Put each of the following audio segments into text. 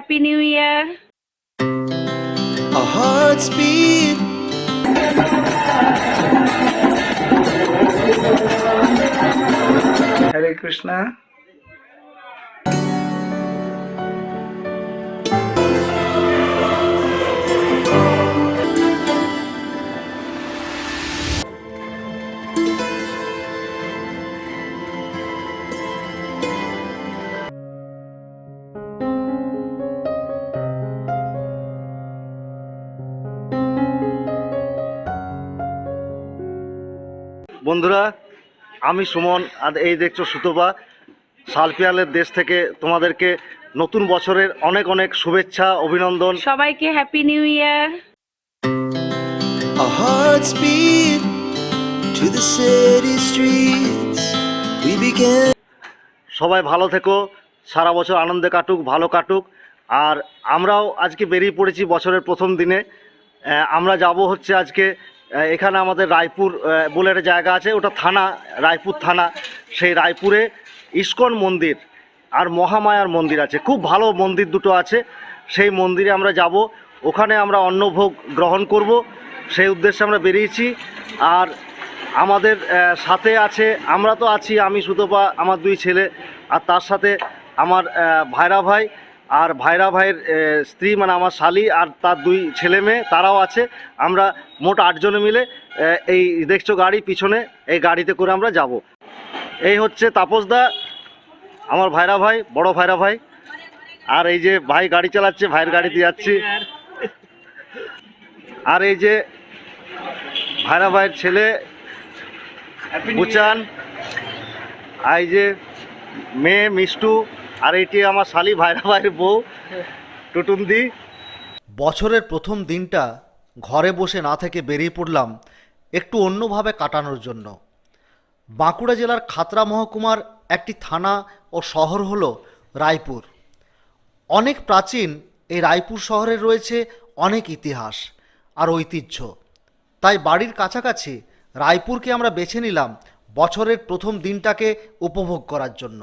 Happy New Year. Our hearts beat. Hare Krishna. বন্ধুরা আমি সুমন আর এই দেখছ সুতপা শালপিয়ালের দেশ থেকে তোমাদেরকে নতুন বছরের অনেক অনেক শুভেচ্ছা অভিনন্দন সবাইকে happy new year Our hearts beat to the city streets. We began. সবাই ভালো থেকো সারা বছর আনন্দে কাটুক ভালো কাটুক আর আমরাও আজকে বেরিয়ে পড়েছি বছরের প্রথম দিনে আহ, আমরা যাব হচ্ছে আজকে এখানে আমাদের রায়পুর বলে একটা জায়গা আছে, ওটা থানা, রায়পুর থানা। সেই রায়পুরে ইস্কন মন্দির আর মহামায়ার মন্দির আছে। খুব ভালো মন্দির দুটো আছে। সেই মন্দিরে আমরা যাব। ওখানে আমরা অন্নভোগ গ্রহণ করব। সেই উদ্দেশ্যে আমরা বেরিয়েছি। আর আমাদের সাথে আছে, আমরা তো আছি, আমি সুতপা, আমার দুই ছেলে, আর তার সাথে আমার ভাইরা ভাই। আর ভাইরা ভাইয়ের স্ত্রী মানে আমার শালি আর তার দুই ছেলে মেয়ে তারাও আছে। আমরা মোট আটজনে মিলে এই দেখছ গাড়ি পিছনে এই গাড়িতে করে আমরা যাব। এই হচ্ছে তাপসদা আমার ভাইরা ভাই বড় ভাইরা ভাই। আর এই যে ভাই গাড়ি চালাচ্ছে ভাইয়ের গাড়িতে যাচ্ছি। আর এই যে ভাইরা ভাইয়ের ছেলে বুচান। আর এই যে মেয়ে মিষ্টু। আর এটি আমার শালি ভাইরা ভাইয়ের বউ, টুটুন্দি। বছরের প্রথম দিনটা ঘরে বসে না থেকে বেরিয়ে পড়লাম একটু অন্যভাবে কাটানোর জন্য। বাঁকুড়া জেলার খাতরা মহকুমার একটি থানা ও শহর হলো রায়পুর। অনেক প্রাচীন এই রায়পুর শহরে রয়েছে অনেক ইতিহাস আর ঐতিহ্য। তাই বাড়ির কাছাকাছি রায়পুরকে আমরা বেছে নিলাম বছরের প্রথম দিনটাকে উপভোগ করার জন্য।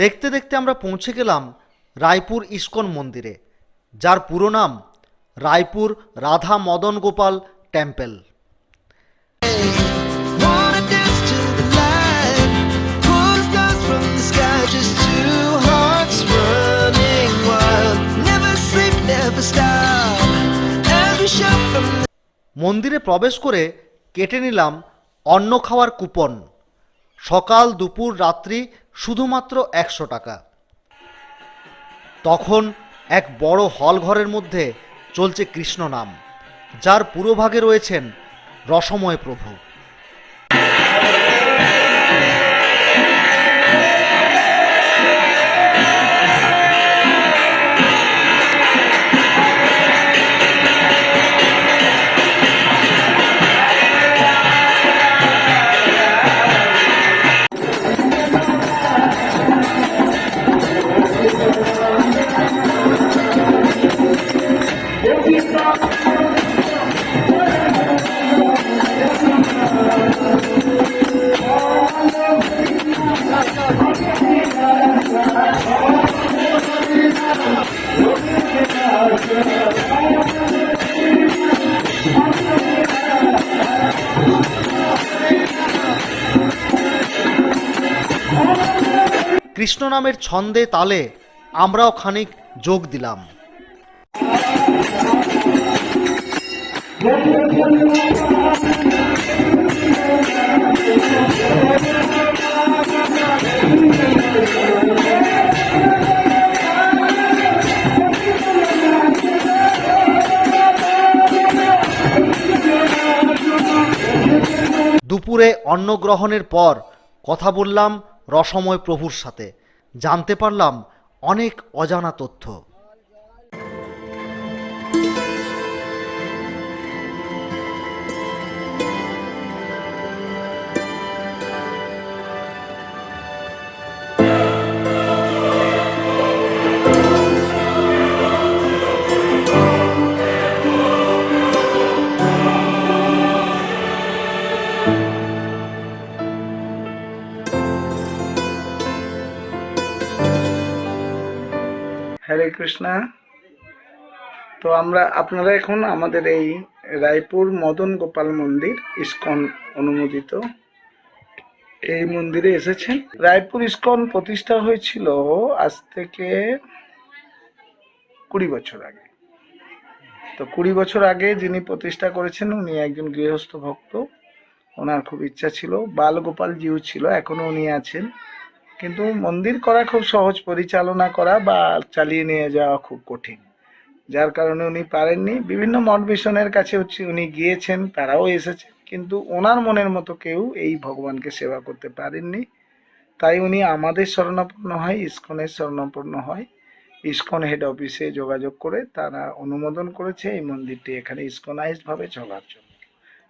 দেখতে দেখতে আমরা পৌঁছে গেলাম রায়পুর ইস্কন মন্দিরে যার পুরো নাম রায়পুর রাধা মদন গোপাল টেম্পেল। মন্দিরে প্রবেশ করে কেটে নিলাম অন্ন খাওয়ার কুপন। সকাল, দুপুর, রাত্রি শুধুমাত্র একশো টাকা। তখন এক বড় হল ঘরের মধ্যে চলছে কৃষ্ণ নাম, যার পুরোভাগে রয়েছেন রসময় প্রভু। কৃষ্ণ নামের ছন্দে তালে আমরাও খানিক যোগ দিলাম। দুপুরে অন্নগ্রহণের পর কথা বললাম রসময় প্রভুর সাথে। জানতে পারলাম অনেক অজানা তথ্য। হরে কৃষ্ণা। তো আমরা, আপনারা এখন আমাদের এই রায়পুর মদন গোপাল মন্দির ইস্কন অনুমোদিত। এই মন্দিরে এসেছেন। রায়পুর ইস্কন প্রতিষ্ঠা হয়েছিল আজ থেকে কুড়ি বছর আগে। তো কুড়ি বছর আগে যিনি প্রতিষ্ঠা করেছেন, উনি একজন গৃহস্থ ভক্ত। ওনার খুব ইচ্ছা ছিল। বালগোপাল জিউ ছিল। এখনও উনি আছেন। কিন্তু মন্দির করা খুব সহজ, পরিচালনা করা বা চালিয়ে নিয়ে যাওয়া খুব কঠিন। যার কারণে উনি পারেননি। বিভিন্ন মঠ মিশনের কাছে উনি গিয়েছেন, তারাও এসেছেন কিন্তু ওনার মনের মতো কেউ এই ভগবানকে সেবা করতে পারেননি। তাই উনি আমাদের শরণাপন্ন হয়, ইস্কনের শরণাপন্ন হয়। ইস্কন হেড অফিসে যোগাযোগ করে তারা অনুমোদন করেছে, এই মন্দিরটি এখানে ইস্কনাইজড ভাবে চলার জন্য।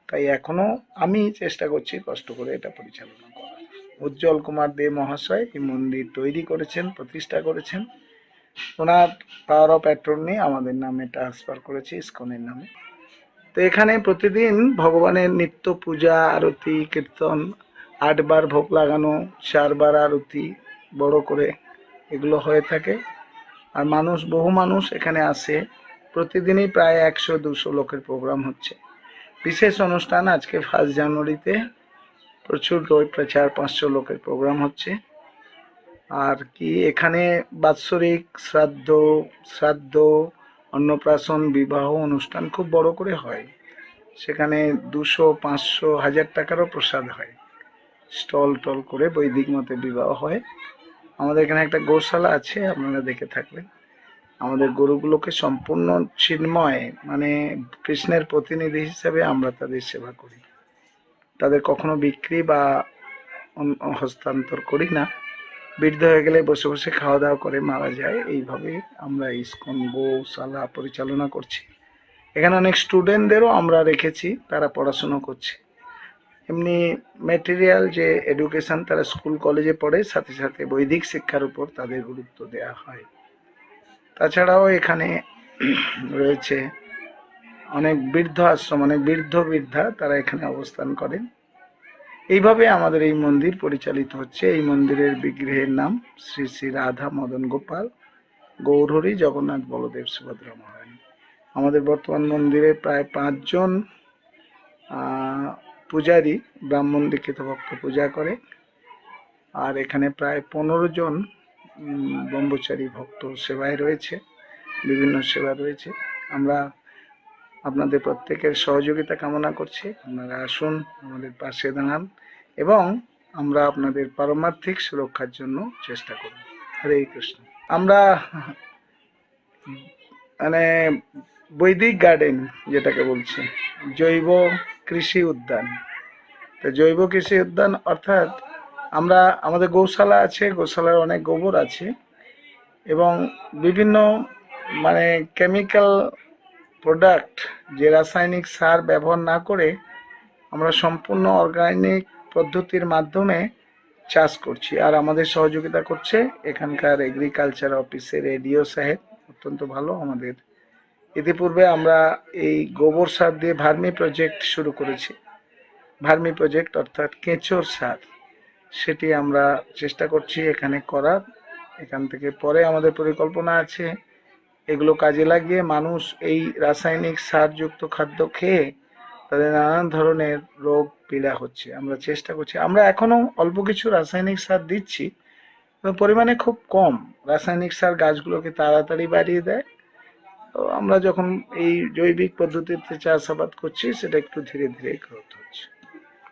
তাই এখনও আমি চেষ্টা করছি কষ্ট করে এটা পরিচালনা করার। উজ্জ্বল কুমার দে মহাশয় এই মন্দির তৈরি করেছেন, প্রতিষ্ঠা করেছেন। ওনার পাওয়ার অফ অ্যাটর্নি আমাদের নামে ট্রান্সফার করেছে ইস্কনের নামে। তো এখানে প্রতিদিন ভগবানের নিত্য পূজা, আরতি, কীর্তন, আটবার ভোগ লাগানো, চারবার আরতি বড় করে এগুলো হয়ে থাকে। আর মানুষ, বহু মানুষ এখানে আসে। প্রতিদিনই প্রায় একশো দুশো লোকের প্রোগ্রাম হচ্ছে। বিশেষ অনুষ্ঠান আজকে ফার্স্ট জানুয়ারিতে প্রচুর লোক প্রায় চার, পাঁচশো লোকের প্রোগ্রাম হচ্ছে। আর কি, এখানে বাৎসরিক শ্রাদ্ধ শ্রাদ্ধ, অন্নপ্রাশন, বিবাহ অনুষ্ঠান খুব বড় করে হয়। সেখানে দুশো, পাঁচশো, হাজার টাকারও প্রসাদ হয়। স্টল টল করে বৈদিক মতে বিবাহ হয়। আমাদের এখানে একটা গোশালা আছে, আপনারা দেখে থাকবেন। আমাদের গরুগুলোকে সম্পূর্ণ চিন্ময় মানে কৃষ্ণের প্রতিনিধি হিসেবে আমরা তাদের সেবা করি। তাদের কখনো বিক্রি বা হস্তান্তর করি না। বৃদ্ধ হয়ে গেলে বসে বসে খাওয়া দাওয়া করে মারা যায়। এইভাবে আমরা ইস্কন গোশালা পরিচালনা করছি। এখানে অনেক স্টুডেন্টদেরও আমরা রেখেছি, তারা পড়াশুনো করছে। এমনি ম্যাটেরিয়াল যে এডুকেশন তারা স্কুল কলেজে পড়ে, সাথে সাথে বৈদিক শিক্ষার উপর তাদের গুরুত্ব দেওয়া হয়। তাছাড়াও এখানে রয়েছে অনেক বৃদ্ধ আশ্রম অনেক বৃদ্ধ বৃদ্ধা তারা এখানে অবস্থান করেন। এইভাবে আমাদের এই মন্দির পরিচালিত হচ্ছে। এই মন্দিরের বিগ্রহের নাম শ্রী শ্রী রাধা মদন গোপাল গৌরহরি জগন্নাথ বলদেব সুভদ্রা মহারানী। আমাদের বর্তমান মন্দিরে প্রায় পাঁচজন পূজারী ব্রাহ্মণ দীক্ষিত ভক্ত পূজা করে। আর এখানে প্রায় পনেরো জন ব্রহ্মচারী ভক্ত সেবায় রয়েছে, বিভিন্ন সেবা রয়েছে। আমরা আপনাদের প্রত্যেকের সহযোগিতা কামনা করছি। আপনারা আসুন, আমাদের পাশে দাঁড়ান এবং আমরা আপনাদের পারমার্থিক সুরক্ষার জন্য চেষ্টা করব। হরে কৃষ্ণ। আমরা মানে বৈদিক গার্ডেন যেটাকে বলছি, জৈব কৃষি উদ্যান। তো জৈব কৃষি উদ্যান অর্থাৎ আমরা, আমাদের গৌশালা আছে, গৌশালার অনেক গোবর আছে এবং বিভিন্ন মানে কেমিক্যাল প্রোডাক্ট যে রাসায়নিক সার ব্যবহার না করে আমরা সম্পূর্ণ অর্গানিক পদ্ধতির মাধ্যমে চাষ করছি। আর আমাদের সহযোগিতা করছে এখানকার এগ্রিকালচার অফিসের রেডিও সাহেব, অত্যন্ত ভালো আমাদের। ইতিপূর্বে আমরা এই গোবর সার দিয়ে ভার্মি প্রজেক্ট শুরু করেছি। ভার্মি প্রজেক্ট অর্থাৎ কেঁচোর সার, সেটি আমরা চেষ্টা করছি এখানে করার। এখান থেকে পরে আমাদের পরিকল্পনা আছে। এগুলো কাজে লাগিয়ে মানুষ এই রাসায়নিক সারযুক্ত খাদ্য খেয়ে তাদের নানান ধরনের রোগ পীড়া হচ্ছে। আমরা চেষ্টা করছি। আমরা এখনও অল্প কিছু রাসায়নিক সার দিচ্ছি পরিমাণে খুব কম। রাসায়নিক সার গাছগুলোকে তাড়াতাড়ি বাড়িয়ে দেয়। তো আমরা যখন এই জৈবিক পদ্ধতিতে চাষাবাদ করছি, সেটা একটু ধীরে ধীরে গ্রোথ হচ্ছে।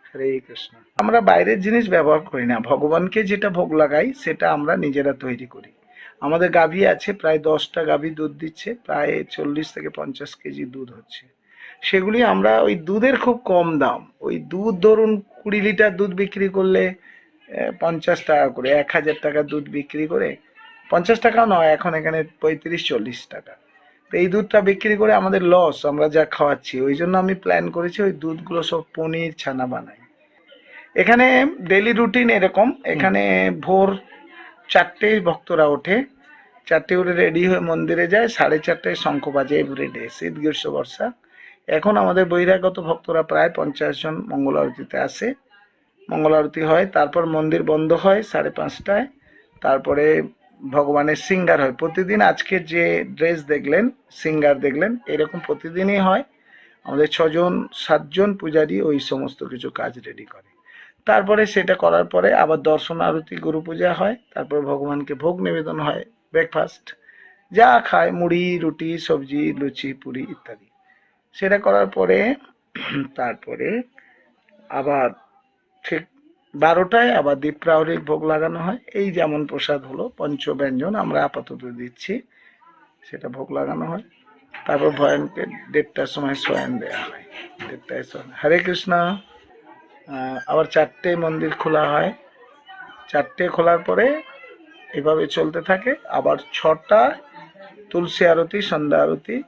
হরে কৃষ্ণ। আমরা বাইরের জিনিস ব্যবহার করি না। ভগবানকে যেটা ভোগ লাগাই, সেটা আমরা নিজেরা তৈরি করি। আমাদের গাভী আছে, প্রায় দশটা গাভী দুধ দিচ্ছে, প্রায় চল্লিশ থেকে পঞ্চাশ কেজি দুধ হচ্ছে। সেগুলি আমরা ওই দুধের খুব কম দাম। ওই দুধ ধরুন কুড়ি লিটার দুধ বিক্রি করলে পঞ্চাশ টাকা করে, এক হাজার টাকা দুধ বিক্রি করে, পঞ্চাশ টাকাও নয়, এখন এখানে পঁয়ত্রিশ, চল্লিশ টাকা। তো এই দুধটা বিক্রি করে আমাদের লস আমরা যা খাওয়াচ্ছি, ওই জন্য আমি প্ল্যান করেছি ওই দুধগুলো সব পনির, ছানা বানাই। এখানে ডেলি রুটিন এরকম, এখানে ভোর চারটে ভক্তরা ওঠে। চারটে উঠে রেডি হয়ে মন্দিরে যায়, সাড়ে চারটায় শঙ্খ বাজে এভরিডে শীত, গ্রীষ্ম, বর্ষা। এখন আমাদের বহিরাগত ভক্তরা প্রায় পঞ্চাশ জন মঙ্গল আরতিতে আসে। মঙ্গল আরতি হয়, তারপর মন্দির বন্ধ হয় সাড়ে পাঁচটায়। তারপরে ভগবানের সিঙ্গার হয়। প্রতিদিন আজকে যে ড্রেস দেখলেন, সিঙ্গার দেখলেন, এরকম প্রতিদিনই হয়। আমাদের ছজন, সাতজন পূজারি ওই সমস্ত কিছু কাজ রেডি করে। তারপরে সেটা করার পরে আবার দর্শন আরতি, গুরু পূজা হয়, তারপর ভগবানকে ভোগ নিবেদন হয় ব্রেকফাস্ট যা খায়, মুড়ি, রুটি, সবজি, লুচি, পুরি ইত্যাদি। সেটা করার পরে, তারপরে আবার ঠিক বারোটায় আবার দীপ প্রাহরিক ভোগ লাগানো হয়। এই যেমন প্রসাদ হলো, পঞ্চব্যঞ্জন আমরা আপাতত দিচ্ছি, সেটা ভোগ লাগানো হয়। তারপর ভয়ঙ্কে দেড়টার সময় শয়ন দেওয়া হয়। দেড়টায় শয়ন হরে কৃষ্ণ। আবার চারটে মন্দির খোলা হয়। চারটে খোলার পরে এভাবে চলতে থাকে। আবার ছটা তুলসী আরতি, সন্ধ্যা আরতি,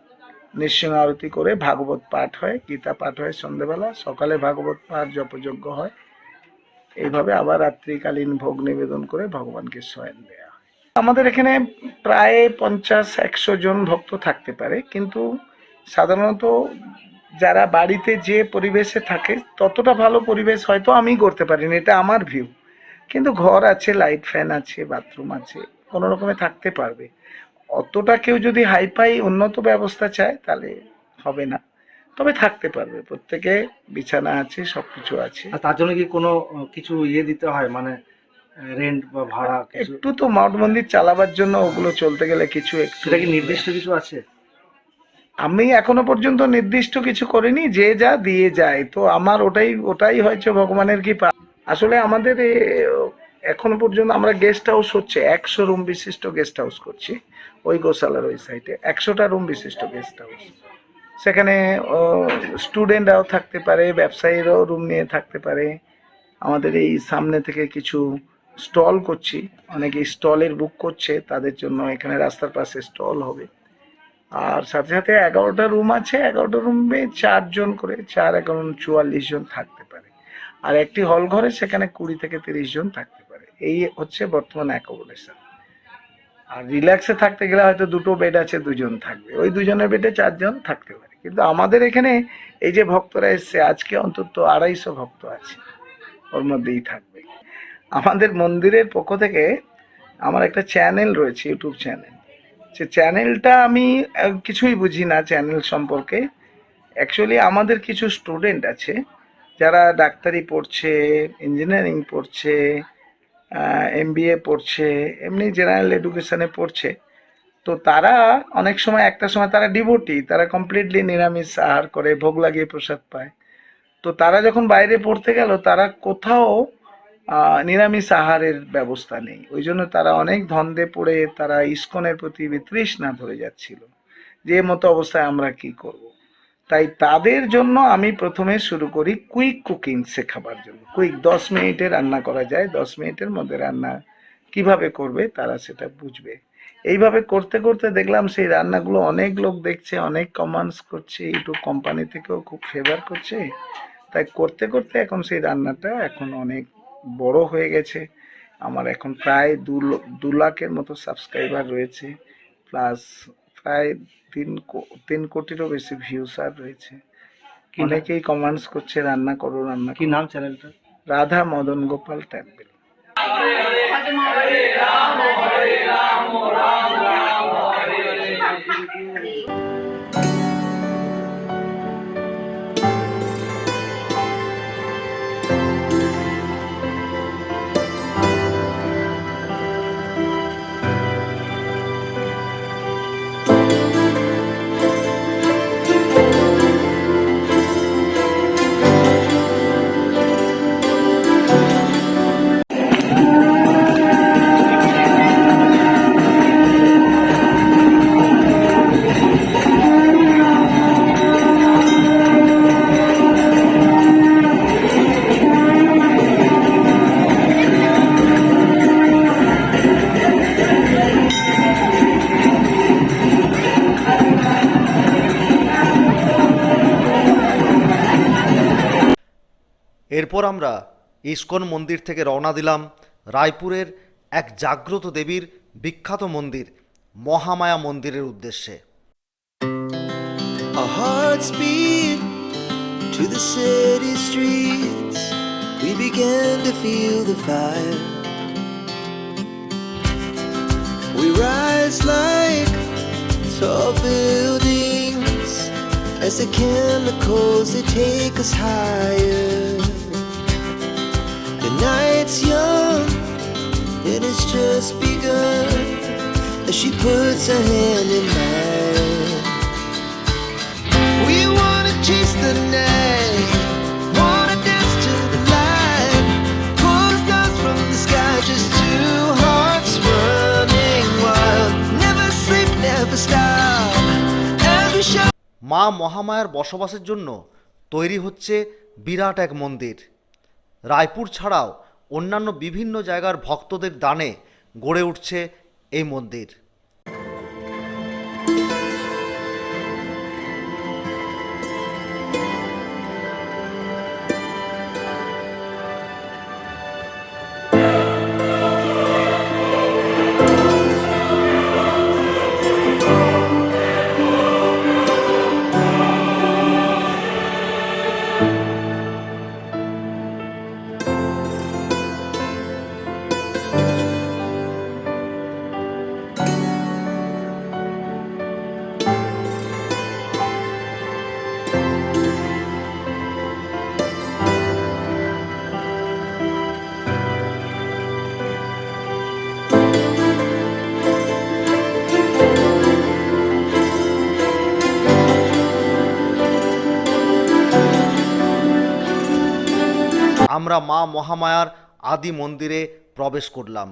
নৃসিংহ আরতি করে ভাগবত পাঠ হয়, গীতা পাঠ হয় সন্ধ্যেবেলা সকালে ভাগবত পাঠ জপযজ্ঞ হয়। এইভাবে আবার রাত্রিকালীন ভোগ নিবেদন করে ভগবানকে শয়ন দেয়া হয়। আমাদের এখানে প্রায় পঞ্চাশ, একশো জন ভক্ত থাকতে পারে। কিন্তু সাধারণত যারা বাড়িতে যে পরিবেশে থাকে ততটা ভালো পরিবেশ হয়তো আমি করতে পারিনি এটা আমার ভিউ কিন্তু ঘর আছে লাইট ফ্যান আছে বাথরুম আছে কোনো রকমে থাকতে পারবে। অতটা কেউ যদি হাইফাই উন্নত ব্যবস্থা চায় তাহলে হবে না। তবে থাকতে পারবে প্রত্যেকে বিছানা আছে সব কিছু আছে। আর তার জন্য কি কোনো কিছু ইয়ে দিতে হয়? মানে রেন্ট বা ভাড়া একটু তো মঠ মন্দির চালাবার জন্য ওগুলো চলতে গেলে কিছু একটু সেটা কি নির্দিষ্ট কিছু আছে? আমি এখনও পর্যন্ত নির্দিষ্ট কিছু করিনি, যে যা দিয়ে যায়। তো আমার ওটাই ওটাই হয়েছে ভগবানের কৃপা। আসলে আমাদের এখনও পর্যন্ত আমরা গেস্ট হাউস হচ্ছে, একশো রুম বিশিষ্ট গেস্ট হাউস করছি, ওই গোশালার ওই সাইডে একশোটা রুম বিশিষ্ট গেস্ট হাউস সেখানে স্টুডেন্টরাও থাকতে পারে, ব্যবসায়ীরাও রুম নিয়ে থাকতে পারে। আমাদের এই সামনে থেকে কিছু স্টল করছি, অনেকে স্টলের বুক করছে, তাদের জন্য এখানে রাস্তার পাশে স্টল হবে। আর সাথে সাথে এগারোটা রুম আছে, এগারোটা রুমে চারজন করে, চার, এগারো, চুয়াল্লিশ জন থাকতে পারে। আর একটি হল ঘরে সেখানে কুড়ি থেকে তিরিশ জন থাকতে পারে। এই হচ্ছে বর্তমান অ্যাকোমোডেশন আর রিল্যাক্সে থাকতে গেলে হয়তো দুটো বেড আছে, দুজন থাকবে। ওই দুজনের বেডে চারজন থাকতে পারে। কিন্তু আমাদের এখানে এই যে ভক্তরা এসছে, আজকে অন্তত আড়াইশো ভক্ত আছে। ওর মধ্যেই থাকবে। আমাদের মন্দিরের পক্ষ থেকে আমার একটা চ্যানেল রয়েছে ইউটিউব চ্যানেল সে চ্যানেলটা আমি কিছুই বুঝি না চ্যানেল সম্পর্কে। অ্যাকচুয়ালি আমাদের কিছু স্টুডেন্ট আছে, যারা ডাক্তারি পড়ছে ইঞ্জিনিয়ারিং পড়ছে এমবিএ পড়ছে, এমনি জেনারেল এডুকেশানে পড়ছে। তো তারা অনেক সময় একটা সময় তারা ডিভোটি তারা কমপ্লিটলি নিরামিষ আহার করে, ভোগ লাগিয়ে প্রসাদ পায়। তো তারা যখন বাইরে পড়তে গেল, তারা কোথাও নিরামিষ আহারের ব্যবস্থা নেই। ওই জন্য তারা অনেক ধন্দে পড়ে তারা ইস্কনের প্রতি বিতৃষ্ণা ধরে যাচ্ছিল যে মতো অবস্থায় আমরা কি করব। তাই তাদের জন্য আমি প্রথমে শুরু করি কুইক কুকিং শেখাবার জন্য। কুইক দশ মিনিটে রান্না করা যায়, দশ মিনিটের মধ্যে রান্না কীভাবে করবে তারা সেটা বুঝবে। এইভাবে করতে করতে দেখলাম সেই রান্নাগুলো অনেক লোক দেখছে, অনেক কমান্ডস করছে ইউটিউব কোম্পানি থেকেও খুব ফেভার করছে। তাই করতে করতে এখন সেই রান্নাটা এখন অনেক বড় হয়ে গেছে। আমার এখন প্রায় দু দু লাখের মতো সাবস্ক্রাইবার রয়েছে। প্লাস প্রায় তিন কো- তিন কোটিরও বেশি ভিউস আর রয়েছে? অনেকেই কমান্ডস করছে রান্না করো রান্না কি নাম চ্যানেলটা রাধা মদন গোপাল ট্যাম্পেল আমরা ইস্কন মন্দির থেকে রওনা দিলাম রায়পুরের এক জাগ্রত দেবীর বিখ্যাত মন্দির, মহামায়া মন্দিরের উদ্দেশ্যে। As the chemicals, they take us higher. Night's young and it's just begun as she puts her hand in mine. We wanna chase the night, wanna dance to the light, pull stars from the sky, just two hearts running wild. Never sleep, never stop. মা মহামায়ার বসবাসের জন্য তৈরি হচ্ছে বিরাট এক মন্দির রায়পুর ছাড়াও অন্যান্য বিভিন্ন জায়গার ভক্তদের দানে গড়ে উঠছে এই মন্দির। আমরা মা মহামায়ার আদি মন্দিরে প্রবেশ করলাম।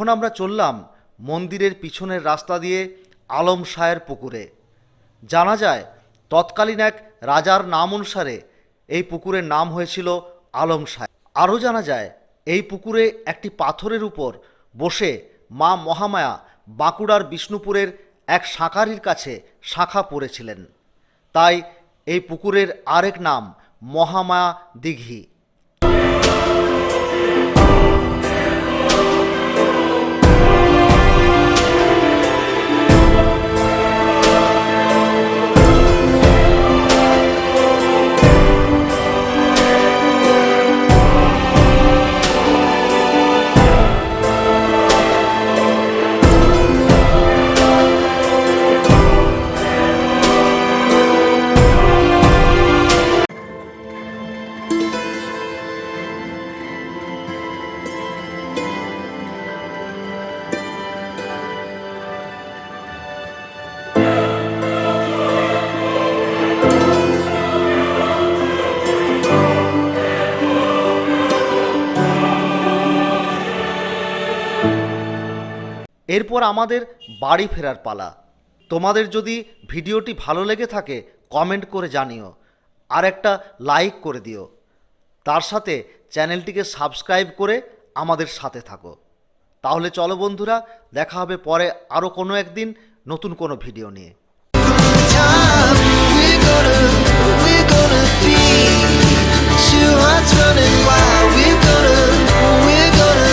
এখন আমরা চললাম মন্দিরের পিছনের রাস্তা দিয়ে আলম শাহের পুকুরে। জানা যায়, তৎকালীন এক রাজার নাম অনুসারে এই পুকুরের নাম হয়েছিল আলম শাহ। আরও জানা যায়, এই পুকুরে একটি পাথরের উপর বসে মা মহামায়া বাঁকুড়ার বিষ্ণুপুরের এক শাঁখারির কাছে শাখা পড়েছিলেন। তাই এই পুকুরের আরেক নাম মহামায়া দিঘি। এরপর আমাদের বাড়ি ফেরার পালা। তোমাদের যদি ভিডিওটি ভালো লেগে থাকে কমেন্ট করে জানিও। আর একটা লাইক করে দিও। তার সাথে চ্যানেলটিকে সাবস্ক্রাইব করে আমাদের সাথে থাকো। তাহলে চলো বন্ধুরা, দেখা হবে পরে আরও কোনো একদিন নতুন কোনো ভিডিও নিয়ে। We're gonna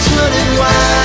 that's running wild